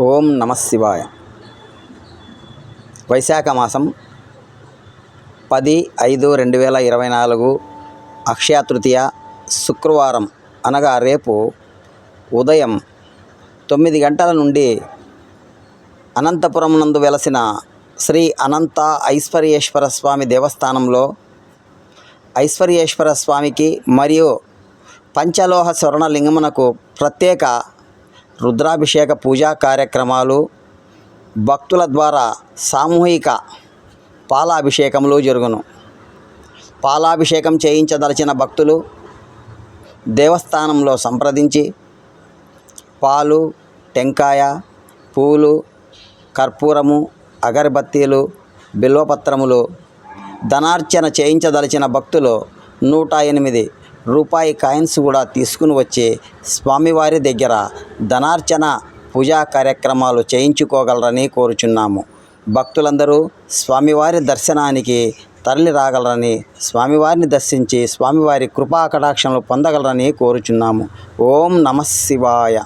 ఓం నమ శివాయ. వైశాఖ మాసం పది ఐదు రెండు వేల ఇరవై నాలుగు అక్షయ తృతీయ శుక్రవారం అనగా రేపు ఉదయం తొమ్మిది గంటల నుండి అనంతపురం నందు వెలసిన శ్రీ అనంత ఐశ్వర్యేశ్వర స్వామి దేవస్థానంలో ఐశ్వర్యేశ్వర స్వామికి మరియు పంచలోహ స్వర్ణలింగమునకు ప్రత్యేక రుద్రాభిషేక పూజా కార్యక్రమాలు భక్తుల ద్వారా సామూహిక పాలాభిషేకములు జరుగును. పాలాభిషేకం చేయించదలిచిన భక్తులు దేవస్థానంలో సంప్రదించి పాలు టెంకాయ పూలు కర్పూరము అగరబత్తీలు బిల్వపత్రములు ధనార్చన చేయించదలిచిన భక్తులు నూట ఎనిమిది. రూపాయి కాయిన్స్ కూడా తీసుకుని వచ్చి స్వామివారి దగ్గర ధనార్చన పూజా కార్యక్రమాలు చేయించుకోగలరని కోరుచున్నాము. భక్తులందరూ స్వామివారి దర్శనానికి తరలి రాగలరని స్వామివారిని దర్శించి స్వామివారి కృపా కటాక్షణలు పొందగలరని కోరుచున్నాము. ఓం నమ శివాయ.